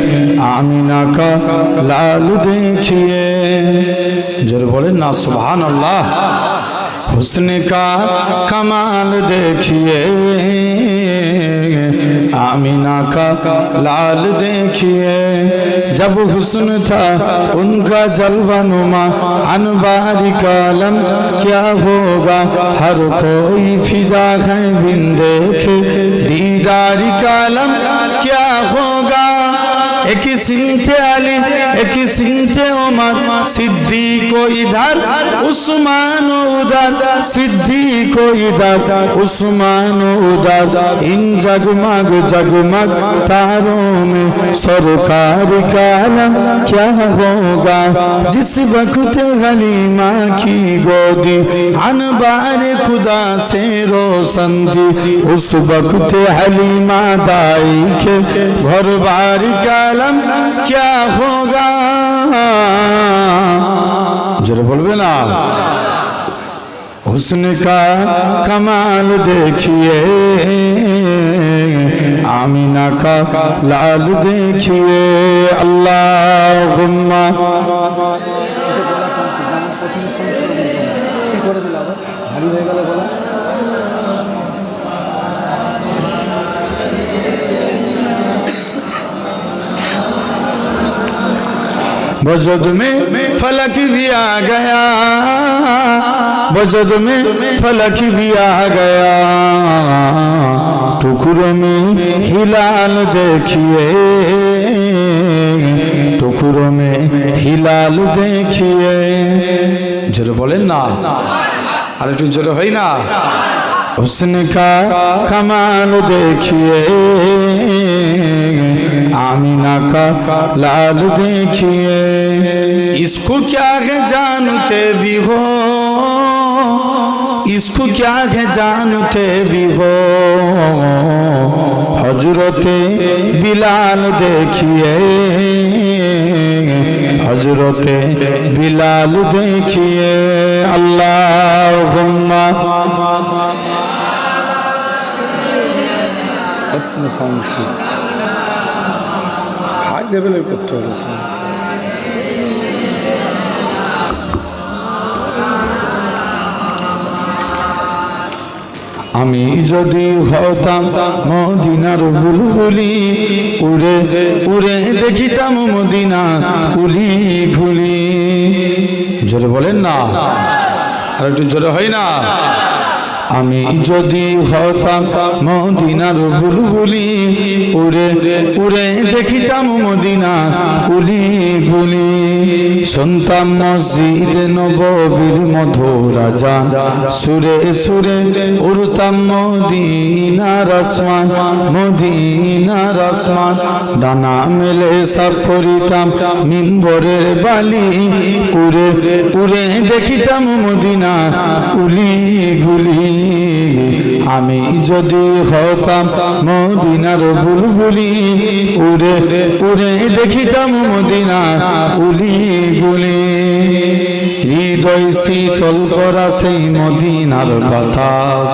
Amina का लाल देखिए जोर बोले ना सुबहान अल्लाह हुस्न का कमाल देखिए आमीना का लाल देखिए जब हुस्न था उनका जलवा नुमा अनबारी कालम क्या होगा हर कोई फिदा है बिन देखे दीदारी कालम क्या होगा एक ही একই সিংটে আলী একই সিংটে ওমর। सिद्दीक को इधर उस्मान उधर सिद्दीक को इधर उस्मान उधर इन जगमग जगमग तारों में सरकार का आलम क्या होगा जिस वक्त हलीमा की गोदी अनबार खुदा से रोशन थी उस वक्त हलीमा दाई के घर बार कालम क्या होगा জোরে বলবে না? হুসন কা কমাল দেখিয়ে, আমিনা কা লাল দেখিয়ে আল্লাহ হয়ে গেল বলা बजद में फलक भी आ गया बजद में फलक भी आ गया टुकड़ों में हिलाल देखिए टुकड़ों में हिलाल देखिए जरा बोले ना अरे तू जरा है ना उसने का कमाल देखिए का लाल देखिए इसको क्या है जान के भी हो इसको क्या है जानते भी हो हजरते बिलाल देखिए हजरते बिलाल देखिए अल्लाह अच्छा লেভেলের করতে হবে আমি যদি হতাম মদিনার বুলবুলি উড়ে উড়ে দেখিতাম মদিনা উলি ঘুলি জোরে বলেন না। আর একটু জোরে হয় না। আমি যদি হতাম মদিনার বুলবুলি উড়ে উড়ে দেখিতাম মদিনা উলি গুলি শুনতাম মসজিদ নববীর মধুরা যান সুরে সুরে উড়তাম মদিনার আসমান মদিনার আসমান। ডানা মেলে সাফ করিতাম মিম্বরের বালি, উড়ে উড়ে দেখিতাম মদিনা উলি গুলি আমি যদি হতাম মদিনার বুলবুলি, উড়ে উড়ে দেখিতাম মদিনা উলি গুলি হৃদয় শীতল করা সেই মদিনার বাতাস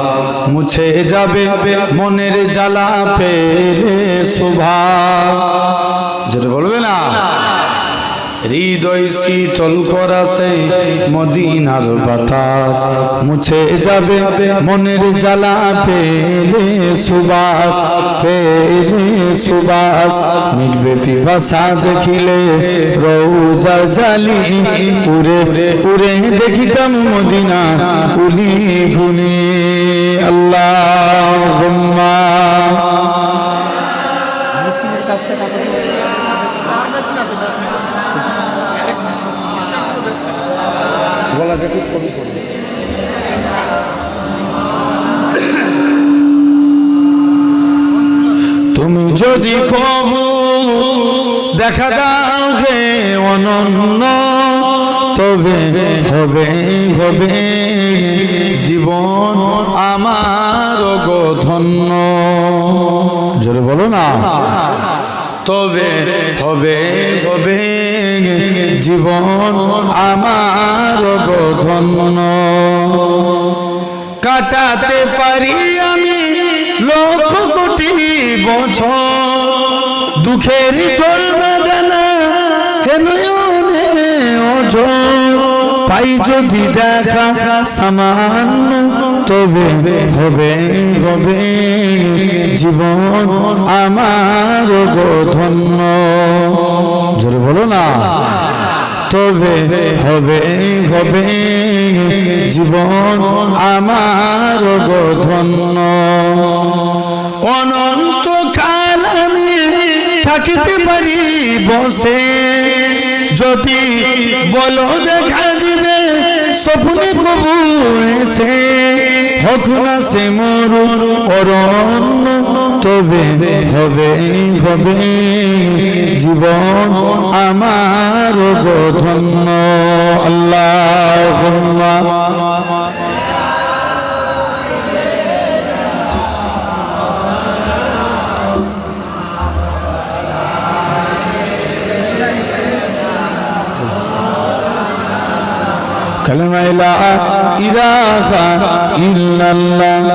মুছে যাবে মনের জ্বালা পেলে সুভাষ। যেটা বলবে না? হৃদয় শীতল করা সেই মদিনার বাতাস মুছে যাবে, মনের জ্বালা পেলে সুবাস পেলে সুবাস। মিটবে পিপাসা দেখিলে রৌজা জালি, উড়ে উড়ে দেখিতাম মদিনা উলি ঘুলি আল্লাহ গলাটা ঠিক কবি করবে তুমি যদি কবু দেখা দাও হে অনন্য তবে হবে হবে জীবন আমার গো ধন্য। জোরে বলো না। তবে হবে হবে জীবন আমার ধন্য কাটাতে পারি আমি লক্ষ কোটি বছর। দুঃখের ঝরনা পাই যদি দেখা সামান্য তবে হবে হবে। জীবন আমার গো ধন্য। জোরে বলো না। তবে হবে হবে। জীবন আমার গো ধন্য। অনন্ত কাল আমি থাকিতে পারি বসে। যদি বলো দেখা দিবে স্বপ্নে কবু এসে হোক না সে মরু অরণ্য, তবে হবে হবে। জীবন আমার ধন্য আল্লাহ কালেমা ইলাহা ইলাহা ইল্লাল্লাহ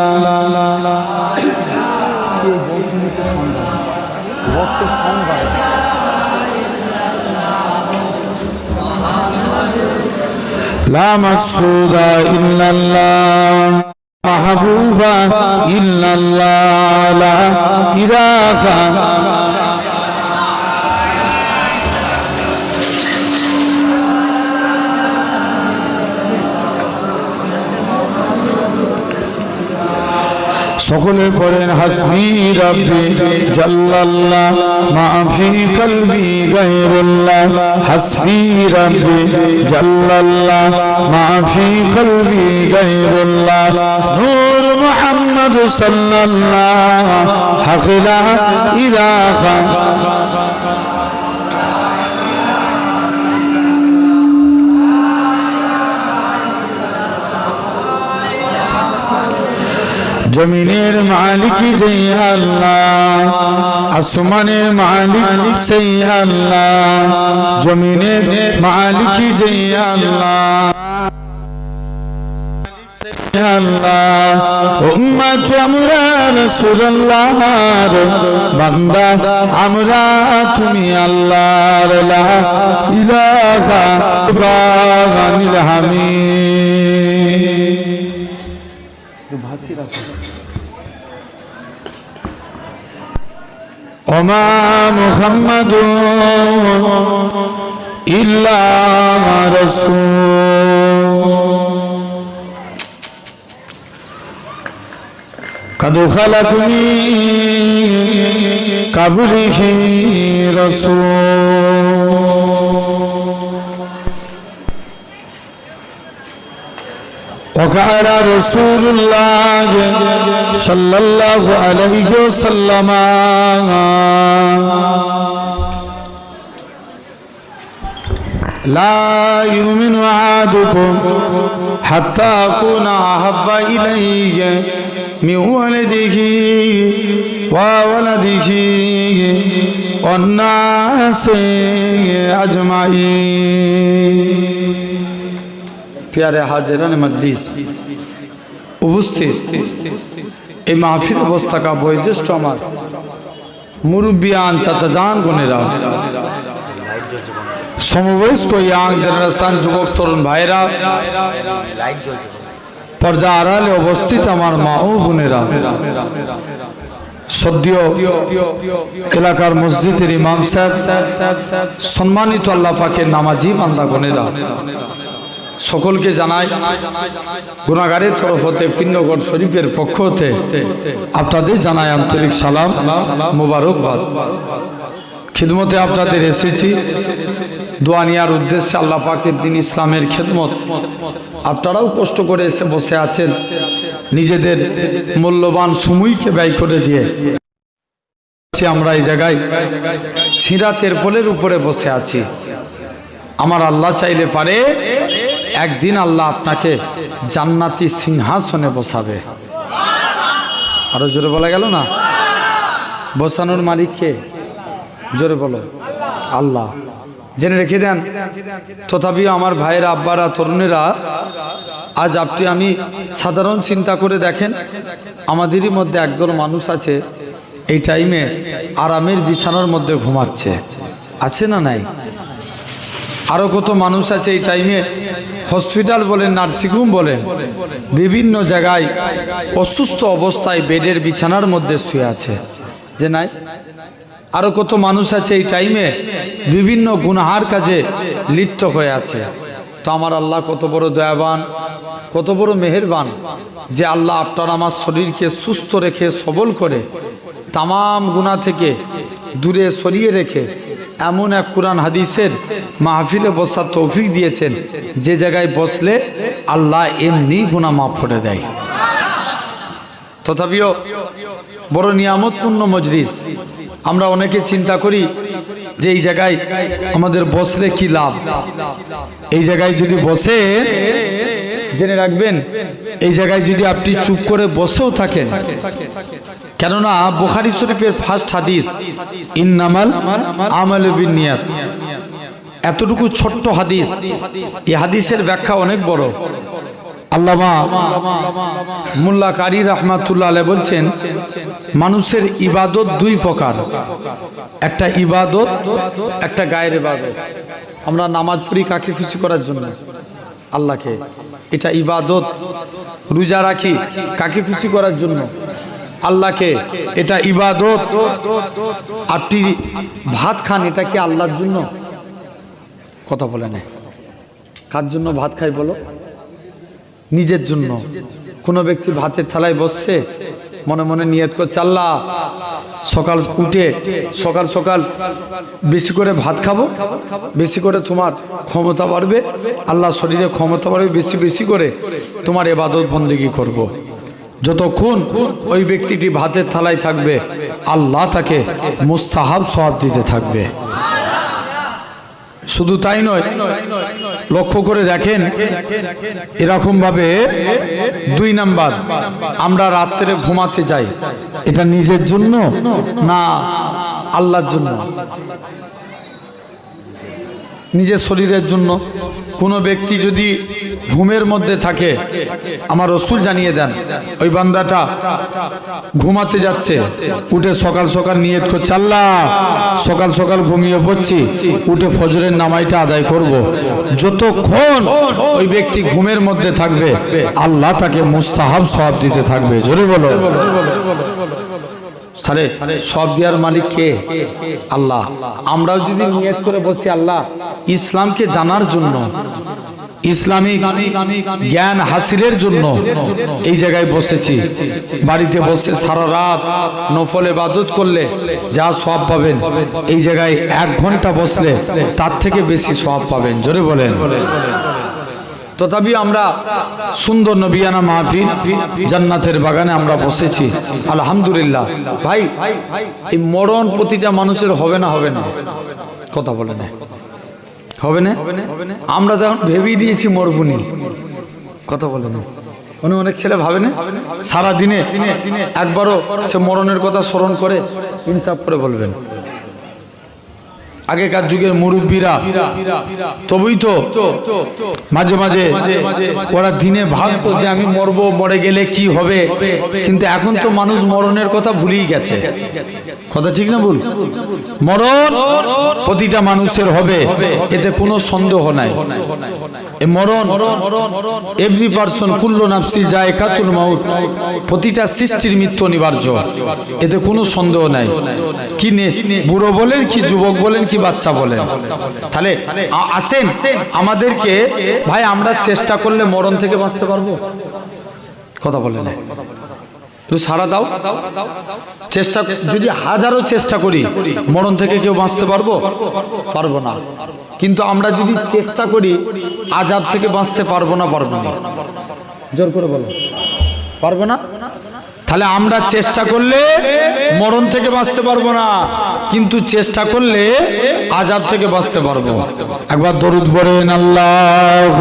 লা মাকসুদা ইল্লাল্লাহ মাহবুবা ইল্লাল্লাহ লা ইলাহা সকলে পড়েন হাসবি রব্বি জাল্লাল্লাহ, মাফি কলবি গায়রুল্লাহ, হাসবি রব্বি জাল্লাল্লাহ, মাফি কলবি গায়রুল্লাহ, নূর মুহাম্মদ সাল্লাল্লাহ, হাকিলা ইলাহা জমিনের মালিক যে আল্লাহ, আসমানের মালিক সেই আল্লাহ, জমিনের মালিক যে আল্লাহ। আল্লাহ আমরা আমরা তুমি লা ইলাহা ইল্লাল্লাহ وما محمد إلا رسول قد خلق من قبله رسول وقال رسول الله صلى الله عليه وسلم لا يؤمن أحدكم حتى أكون أحب إليه من ولده وولده والناس أجمعين প্যারে হাজেরান মজলিস। উপস্থিত। এই মাহফিল অবস্থা কা বয়োজ্যেষ্ঠ আমার। মুরব্বিয়ান চাচা জান গনেরা সমবয়স্ক ইয়াং জেনারেশন যুবক, তরুণ ভাইরা পর্দা আড়ালে অবস্থিত আমার মা ও বোনেরা। সদ্য এলাকার মসজিদের ইমাম সাহেব, সম্মানিত আল্লাহ পাকের নামাজি বান্দা গনেরা সকলকে জানাই, গুণাগারের তরফ হতে পিন্নগড় শরীফের পক্ষ হতে আপনাদের জানাই আন্তরিক সালাম, মোবারকবাদ। খিদমতে আপনাদের এসেছি। দোয়া নেওয়ার উদ্দেশ্যে আল্লাহ পাকের দিন ইসলামের খেদমত। আপনারাও কষ্ট করে এসে বসে আছেন, নিজেদের মূল্যবান সময়কে ব্যয় করে দিয়ে। আমরা এই জায়গায়, ছিঁড়া তেরপলের উপরে বসে আছি। আমার আল্লাহ চাইলে পারে একদিন আল্লাহ আপনাকে জান্নাতি সিংহাসনে বসাবে। আরও জোরে বলা গেল না? বসানোর মালিককে? জোরে বলো। আল্লাহ। জেনে রেখে দেন, তথাপিও আমার ভাইয়েরা, আব্বারা, তরুণেরা, আজ আপনি, আমি সাধারণ চিন্তা করে দেখেন, আমাদেরই মধ্যে একদল মানুষ আছে, এই টাইমে আরামের বিছানার মধ্যে ঘুমাচ্ছে। আছে না নাই? আরও কত মানুষ আছে এই টাইমে হসপিটাল বলেন, নার্সিংহোম বলেন, বিভিন্ন জায়গায় অসুস্থ অবস্থায় বেডের বিছানার মধ্যে শুয়ে আছে। যে নাই? আরও কত মানুষ আছে এই টাইমে বিভিন্ন গুনাহার কাজে লিপ্ত হয়ে আছে। তো আমার আল্লাহ কত বড় দয়াবান, কত বড় মেহেরবান যে আল্লাহ আপনার আমার শরীরকে সুস্থ রেখে সবল করে তাম গুণা থেকে দূরে সরিয়ে রেখে এমন এক কোরআন হাদিসের মাহফিলে বসার তৌফিক দিয়েছেন। যে জায়গায় বসলে আল্লাহ এমনি গুণা মাফ করে দেয়। তথাপিও বড় নিয়ামতপূর্ণ মজলিস। আমরা অনেকে চিন্তা করি যে এই জায়গায় আমাদের বসলে কি লাভ? এই জায়গায় যদি বসে, জেনে রাখবেন, এই জায়গায় যদি আপনি চুপ করে বসেও থাকেন কেননা বুখারি শরীফের ফার্স্ট হাদিস, ইন্নামাল আমাল বিনিয়াত। এতটুকু ছোট্ট হাদিস, এই হাদিসের ব্যাখ্যা অনেক বড়। আল্লামা মোল্লা কারি রহমাতুল্লাহ আলাই বলছেন, মানুষের ইবাদত দুই প্রকার। একটা ইবাদত, একটা গায়ের ইবাদত। আমরা নামাজ পড়ি কাকে খুশি করার জন্য? আল্লাহকে। এটা ইবাদত। রোজা রাখি কাকে খুশি করার জন্য? আল্লাহকে, এটা ইবাদত। আপনি ভাত খান, এটা কি আল্লাহর জন্য? কথা বলে না। কার জন্য ভাত খাই বলো? নিজের জন্য। কোনো ব্যক্তি ভাতের থালায় বসছে, মনে মনে নিয়ত করছে, আল্লাহ, সকাল উঠে, সকাল সকাল বেশি করে ভাত খাব, বেশি করে তোমার ক্ষমতা বাড়বে, আল্লাহ শরীরে ক্ষমতা বাড়বে, বেশি বেশি করে তোমার এবাদত বন্দেগি করব। যতক্ষণ ওই ব্যক্তিটি ভাতের থালায় থাকবে, আল্লাহ তাকে মুস্তাহাব সব দিতে থাকবে। শুধু তাই নয়, লক্ষ্য করে দেখেন এরকম ভাবে দুই নাম্বার, আমরা রাত্রে ঘুমাতে যাই, এটা নিজের জন্য না আল্লাহর জন্য? নিজের শরীরের জন্য কোনো ব্যক্তি যদি ঘুমের মধ্যে থাকে, আমার রসুল জানিয়ে দেন, ওই বান্দাটা ঘুমাতে যাচ্ছে, উঠে সকাল সকাল নিয়ত করছে, আল্লাহ, সকাল সকাল ঘুমিয়ে পড়ছি, উঠে ফজরের নামাইটা আদায় করব। যতক্ষণ ওই ব্যক্তি ঘুমের মধ্যে থাকবে, আল্লাহ তাকে মুস্তাহাব সব দিতে থাকবে জোরে বলো তাহলে সব দেওয়ার মালিক কে? আল্লাহ। আমরাও যদি নিয়ত করে বসি, আল্লাহ, ইসলামকে জানার জন্য, ইসলামিক জ্ঞান হাসিলের জন্য এই জায়গায় বসেছি। বাড়িতে বসে সারা রাত নফল এবাদত করলে যা সব পাবেন, এই জায়গায় এক ঘণ্টা বসলে তার থেকে বেশি সব পাবেন। জোরে বলেন। তথাপি আমরা সুন্দর নবিয়ানা মাহফিল জান্নাতের বাগানে আমরা বসেছি। আলহামদুলিল্লাহ। ভাই, এই মরণ প্রতিটা মানুষের হবে না হবে না। কথা বলে না। হবে না? আমরা যখন ভেবেই দিয়েছি মরবুনি কথা বলে না। উনি অনেক ছেলে ভাবে না? সারা দিনে একবারও সে মরণের কথা স্মরণ করে ইনসাফ করে বলবেন। আগেকার যুগের মুরব্বীরা। তবুই তো মাঝে মাঝে ওরা দিনে ভাবতো যে আমি মরবো, মরে গেলে কি হবে? কিন্তু এখন তো মানুষ মরণের কথা ভুলেই গেছে। কথা ঠিক না ভুল? মরণ প্রতিটা মানুষের হবে, এতে কোনো সন্দেহ নাই। মরণ এভরি পার্সন কুল্ল নাফসি যায় কাতুল মাউত, প্রতিটা সৃষ্টির মৃত্যু অনিবার্য। এতে কোনো সন্দেহ নাই। কি বুড়ো বলেন কি যুবক বলেন কি বাচ্চা বলেন। তাহলে আসেন, আমাদেরকে, ভাই, আমরা চেষ্টা করলে মরণ থেকে বাঁচতে পারব? কথা বলে না। সারা দাও। চেষ্টা, যদি হাজারো চেষ্টা করি, মরণ থেকে কেউ বাঁচতে পারব? পারব না। কিন্তু আমরা যদি চেষ্টা করি, আজাব থেকে বাঁচতে পারব না পারব না। জোর করে বলো। পারব না? তাহলে আমরা চেষ্টা করলে মরণ থেকে বাঁচতে পারব না। কিন্তু চেষ্টা করলে আজাদ থেকে বাঁচতে পারব। একবার দরুদ পড়েন আল্লাহ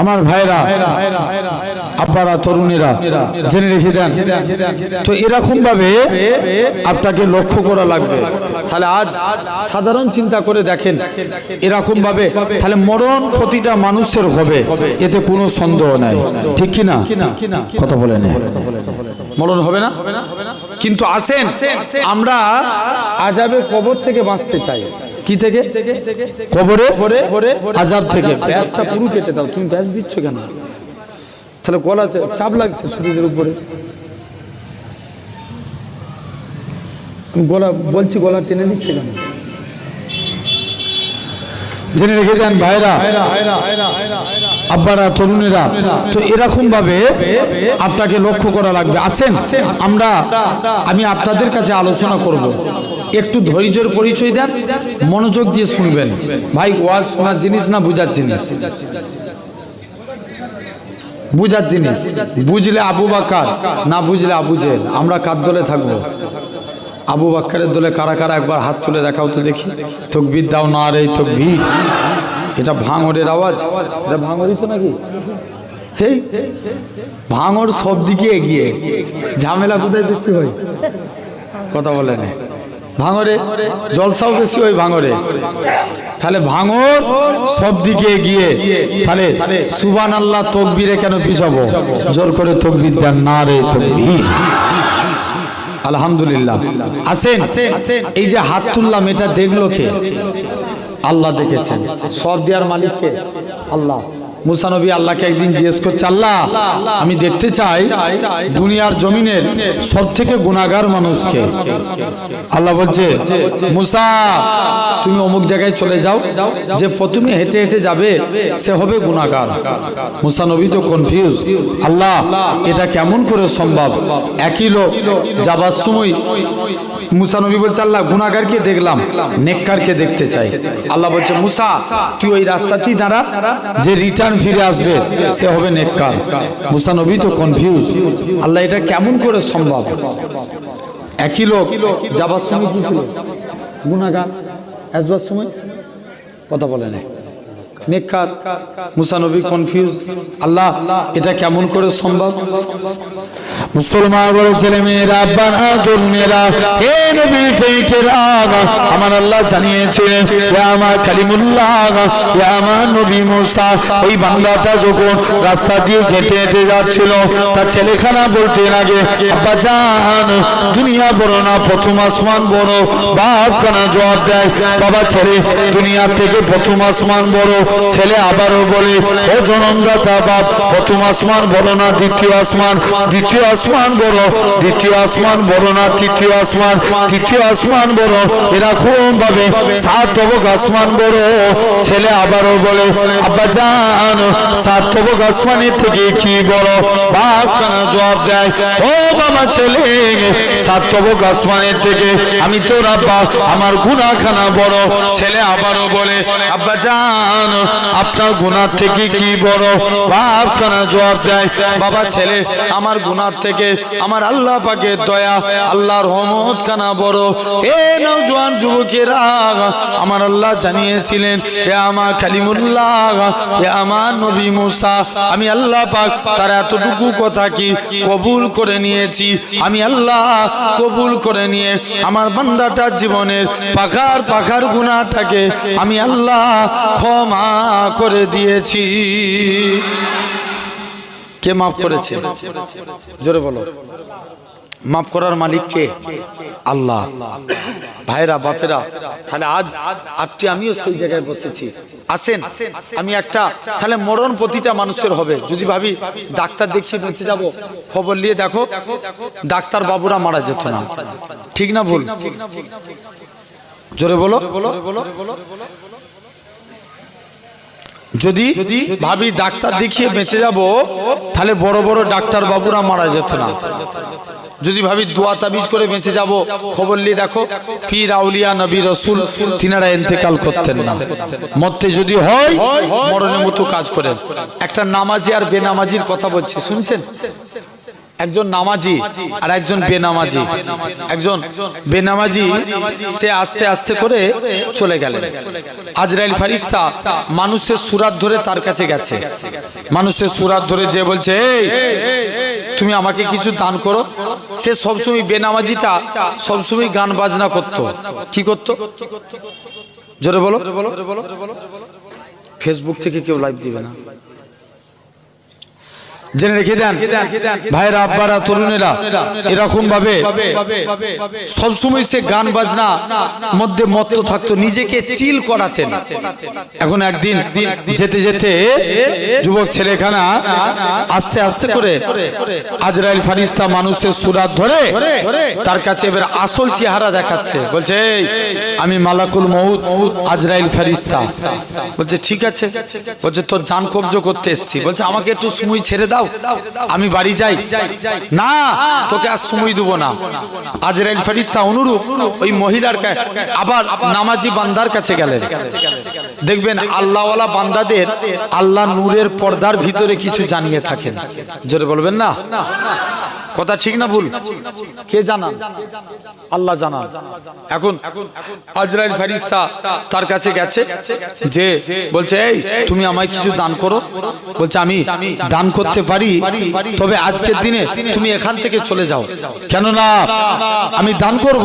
আমার ভাইরা, আপনারা তরুণীরা, জেনে রেখে দেন। তো এরকম ভাবে আপনাকে লক্ষ্য করা লাগবে। তাহলে আজ সাধারণ চিন্তা করে দেখেন এরকম ভাবে তাহলে মরণ প্রতিটা মানুষের হবে, এতে কোনো সন্দেহ নাই। ঠিক কি না? কথা বলে নেই মরণ হবে না? কিন্তু আসেন, আমরা আজাবে কবর থেকে বাঁচতে চাই। কি থেকে? কবরে? আজাব থেকে। ব্যাসটা পুরো কেটে দাও। তুমি ব্যাস দিচ্ছ কেন? তাহলে গলা চাপ লাগছে শরীরের উপরে। গলা বলছি গলা টেনে নিচ্ছে কেন? জেনে রেখে দেন ভাইরা আব্বারা তরুণেরা তো এরকম ভাবে আপনাকে লক্ষ্য করা লাগবে। আসেন আমরা আমি আপনাদের কাছে আলোচনা করব। একটু ধৈর্যের পরিচয় দেন, মনোযোগ দিয়ে শুনবেন। ভাই, ওয়াজ শোনার জিনিস না বুঝার জিনিস? বুঝার জিনিস। বুঝলে আবু বাকার না বুঝলে আবু জেল আমরা কার দলে থাকব? আবু বাক্কারের দলে কারা কারা একবার হাত তুলে দেখাও তো দেখি। তকবির দাও না রে তকবির। এটা ভাঙরের আওয়াজ। এটা ভাঙরই তো নাকি? হেই ভাঙর সব দিকে এগিয়ে। ঝামেলা কোথায় বেশি হয়? কথা বলে না। ভাঙরে, জলসাও বেশি ওই ভাঙরে। তাহলে ভাঙর সব দিকে এগিয়ে, তাহলে সুবান আল্লাহ তকবিরে কেন পিছাবো জোর করে তকবির দেন, না রে তকবির। আলহামদুলিল্লাহ। আসেন, এই যে হাত তুললাম, এটা দেখল কে? আল্লাহ দেখেছেন। সব দেওয়ার মালিককে আল্লাহ। মুসানবী আল্লাহকে একদিন জিজ্ঞেস করছে, আল্লাহ, আমি দেখতে চাই দুনিয়ার জমিনের সব থেকে গুণাগার মানুষকে। আল্লাহ বলছে, মুসা, তুমি অমুক জায়গায় চলে যাও, যে প্রথমে হেঁটে হেঁটে যাবে, সে হবে গুণাগার মুসা নবী তো কনফিউজ আল্লাহ, এটা কেমন করে সম্ভব? একই লোক যাবার সময় মুসা নবী বলছে, আল্লাহ গুণাগারকে দেখলাম, নেককারকে দেখতে চাই। আল্লাহ বলছে, মুসা, তুই ওই রাস্তাতেই দাঁড়া, যে রিটার্ন ফিরে আসবে, সে হবে নেককার। মুসা নবী তো কনফিউজ আল্লাহ, এটা কেমন করে সম্ভব? একই লোক যাবার সময় কি ছিল? গুণাগার আসবার সময়? কথা বলে নেই। নেককার মুসানবী কনফিউজ আল্লাহ, এটা কেমন করে সম্ভব? মুসলমান বড় ছেলে মেয়েরা আব্বারা তরুণেরা হে নবী ফেকেরা আমার আল্লাহ জানিয়েছে হে আমার কালিমুল্লাহ হে আমার নবী মুসা। ওই বাংলাটা যখন রাস্তা দিয়ে হেঁটে হেঁটে যাচ্ছিল, তার ছেলেখানা বলতে লাগে, আব্বা জান, দুনিয়া বড় না, প্রথম আসমান বড়। বাপ কানা জবাব দেয়, বাবা ছেলে দুনিয়ার থেকে প্রথম আসমান বড়। ছেলে আবারও বলে, ও জনমদাতা বাপ, প্রথম আসমান বড় না, দ্বিতীয় আসমান দ্বিতীয় আসমান বড় দ্বিতীয় আসমান বড় না, তৃতীয় আসমান তৃতীয় আসমান বড় এরকম ভাবে সাত তবক আসমান বড় ছেলে আবারও বলে, আব্বা জান সাত তবক আসমানের থেকে কি বড় বাপ কানা জবাব দেয়, ও বাবা ছেলে সাত তবক আসমানের থেকে আমি তোর আব্বা, আমার গুনাখানা বড়। ছেলে আবারও বলে, আব্বা জান আপনার গুনার থেকে কি বড়? বাপ কানা জবাব দেয়, বাবা ছেলে, আমার গুনার থেকে আমার আল্লাহ পাকের দয়া, আল্লাহর রহমত কানা বড়। এ নওজোয়ান যুবকেরা, আমার আল্লাহ জানিয়েছিলেন হে আমার কালিমুল্লাহ হে আমার নবী মুসা, আমি আল্লাহ পাক তার এতটুকু কথা কি কবুল করে নিয়েছি? আমি আল্লাহ কবুল করে নিয়ে আমার বান্দাটার জীবনের পাখার পাখার গুণাটাকে আমি আল্লাহ ক্ষমা করে দিয়েছি। কে মাফ করেছে? জোরে বলো। মাফ করার মালিক কে? আল্লাহ। ভাইরা বাপেরা তাহলে আজ আজটি আমিও সেই জায়গায় বসেছি। আসেন আমি একটা তাহলে মরণ প্রতিটা মানুষের হবে। যদি ভাবি ডাক্তার দেখিয়ে বেঁচে যাব খবর নিয়ে দেখো ডাক্তার বাবুরা মারা যেত না। ঠিক না ভুল? জোরে বলো। যদি ভাবি ডাক্তার দেখিয়ে বেঁচে যাব তাহলে বড় বড় ডাক্তার বাবুরা মারা যেত না। যদি ভাবি দোয়া তাবিজ করে বেঁচে যাব খবর নিয়ে দেখো পীর আউলিয়া নবী রসুল তিনারা এতেকাল করতেন না। মধ্যে যদি হয় মরণের মতো কাজ করেন। একটা নামাজি আর বেনামাজির কথা বলছি শুনছেন? একজন নামাজি আর একজন বেনামাজি। একজন বেনামাজি সে আস্তে আস্তে করে চলে গেলেন। আজরাইল ফারিস্তা মানুষের সুরাত ধরে তার কাছে গেছে। মানুষের সুরাত ধরে যে বলছে তুমি আমাকে কিছু দান করো। সে সবসময় বেনামাজিটা সবসময় গান বাজনা করত। কি করত? জোরে বলো। ফেসবুক থেকে কেউ লাইভ দিবে না। জেনে রেখে দেন। ভাইরা আব্বারা তরুণেরা এরকম ভাবে সবসময় সে গান বাজনা মধ্যে মত্ত থাকতো নিজেকে চিল করাতেন। এখন একদিন যেতে যেতে যুবক ছেলেখানা আস্তে আস্তে করে আজরাইল ফারিস্তা মানুষের সুরাত ধরে তার কাছে এবার আসল চেহারা দেখাচ্ছে। বলছে "এই, আমি মালাকুল মহুদ আজরাইল ফারিস্তা। বলছে ঠিক আছে। বলছে তোর জান কবজ করতে এসছি। বলছে আমাকে একটু সময় ছেড়ে দাও। আমি বাড়ি যাই। না, তোকে আর সময় দেবো না। আজরাইল ফারিস্তা অনুরূপ ওই মহিলার আবার নামাজি বান্দার কাছে গেলেন। দেখবেন আল্লাহওয়ালা বান্দাদের আল্লাহ নূরের পর্দার ভিতরে কিছু জানিয়ে থাকেন। জোরে বলবেন না? কথা ঠিক না ভুল? কে জানান? আল্লাহ জানান। এখন আজরাইল ফারিস্তা তার কাছে গেছে, যে বলছে, এই, তুমি আমায় কিছু দান করো? বলছে, আমি দান করতে পারি তবে আজকের দিনে তুমি এখান থেকে চলে যাও। কেননা আমি দান করব।